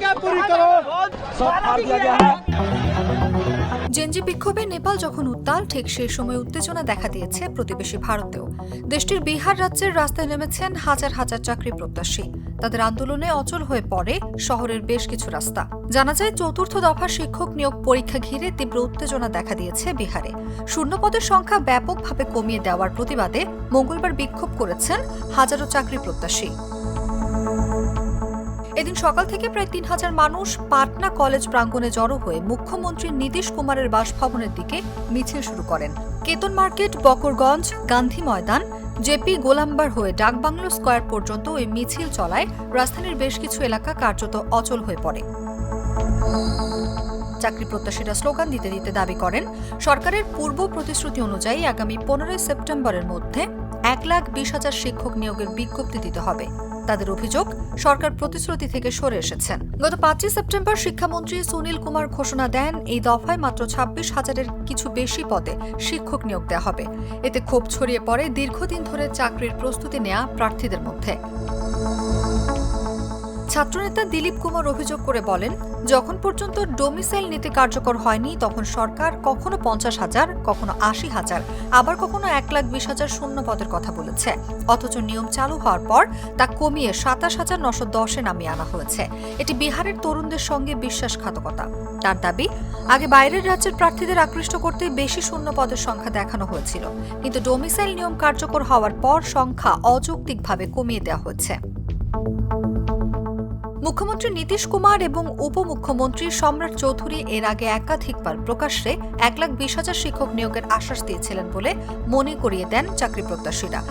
मांगे पूरी करो सब फाड़ दिया गया है জেনজি বিক্ষোভে নেপাল যখন উত্তাল ঠিক সেই সময় উত্তেজনা দেখা দিয়েছে প্রতিবেশী ভারতেও দেশটির বিহার রাজ্যের রাস্তায় নেমেছেন হাজার হাজার চাকরি প্রত্যাশী তাদের আন্দোলনে অচল হয়ে পড়ে শহরের বেশ কিছু রাস্তা জানা যায় চতুর্থ দফা শিক্ষক নিয়োগ পরীক্ষা ঘিরে তীব্র উত্তেজনা দেখা দিয়েছে বিহারে শূন্যপদের সংখ্যা ব্যাপকভাবে কমিয়ে দেওয়ার প্রতিবাদে মঙ্গলবার বিক্ষোভ করেছেন হাজারো চাকরি প্রত্যাশী এদিন সকাল থেকে প্রায় তিন হাজার মানুষ পাটনা কলেজ প্রাঙ্গণে জড়ো হয়ে মুখ্যমন্ত্রী নীতিশ কুমারের বাসভবনের দিকে মিছিল শুরু করেন। কেতন মার্কেট, বকরগঞ্জ, গান্ধী ময়দান, জেপি গোলাম্বার হয়ে ডাকবাংলো স্কয়ার পর্যন্ত ওই মিছিল চলায় রাজধানীর বেশ কিছু এলাকা কার্যত অচল হয়ে পড়ে। চাকরি প্রত্যাশীরা স্লোগান দিতে দিতে দাবি করেন, সরকারের পূর্ব প্রতিশ্রুতি অনুযায়ী আগামী পনেরোই সেপ্টেম্বরের মধ্যে এক লাখ বিশ হাজার শিক্ষক নিয়োগের বিজ্ঞপ্তি দিতে হবে। তাদের অভিযোগ, সরকার প্রতিশ্রুতি থেকে সরে এসেছেন। গত পাঁচই সেপ্টেম্বর শিক্ষামন্ত্রী সুনীল কুমার ঘোষণা দেন, এই দফায় মাত্র ছাব্বিশ হাজারের কিছু বেশি পদে শিক্ষক নিয়োগ দেওয়া হবে। এতে ক্ষোভ ছড়িয়ে পড়ে দীর্ঘদিন ধরে চাকরির প্রস্তুতি নেয়া প্রার্থীদের মধ্যে। ছাত্রনেতা দিলীপ কুমার অভিযোগ করে বলেন, যখন পর্যন্ত ডোমিসাইল নীতি কার্যকর হয়নি, তখন সরকার কখনো পঞ্চাশ হাজার, কখনো আশি হাজার, আবার কখনো এক লাখ বিশ হাজার শূন্য পদের কথা বলেছে। অথচ নিয়ম চালু হওয়ার পর তা কমিয়ে সাতাশ হাজার নশো দশে নামিয়ে আনা হয়েছে। এটি বিহারের তরুণদের সঙ্গে বিশ্বাসঘাতকতা। তার দাবি, আগে বাইরের রাজ্যের প্রার্থীদের আকৃষ্ট করতে বেশি শূন্য পদের সংখ্যা দেখানো হয়েছিল। কিন্তু ডোমিসাইল নিয়ম কার্যকর হওয়ার পর সংখ্যা অযৌক্তিকভাবে কমিয়ে দেওয়া হয়েছে। মুখ্যমন্ত্রী নীতিশ কুমার এবং উপমুখ্যমন্ত্রী সম্রাট চৌধুরী এর আগে একাধিকবার প্রকাশ্যে এক লাখ বিশ হাজার শিক্ষক নিয়োগের আশ্বাস দিয়েছিলেন বলে মনে করিয়ে দেন চাকরি প্রত্যাশীরা।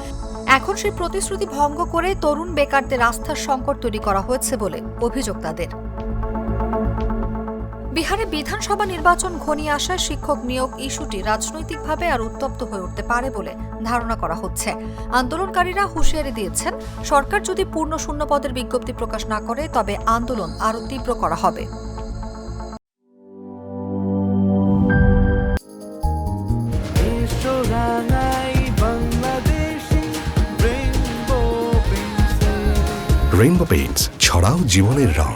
এখন সেই প্রতিশ্রুতি ভঙ্গ করে তরুণ বেকারদের আস্থার সংকট তৈরি করা হয়েছে বলে অভিযোগ তাদের। বিহারে বিধানসভা নির্বাচন ঘনিয়ে আসায় শিক্ষক নিয়োগ ইস্যুটি রাজনৈতিকভাবে আর উত্তপ্ত হয়ে উঠতে পারে বলে ধারণা করা হচ্ছে। আন্দোলনকারীরা হুঁশিয়ারি দিয়েছেন, সরকার যদি পূর্ণ শূন্য পদের বিজ্ঞপ্তি প্রকাশ না করে, তবে আন্দোলন আরও তীব্র করা হবে। রেইনবো পেইন্টস ছড়াও জীবনের রং।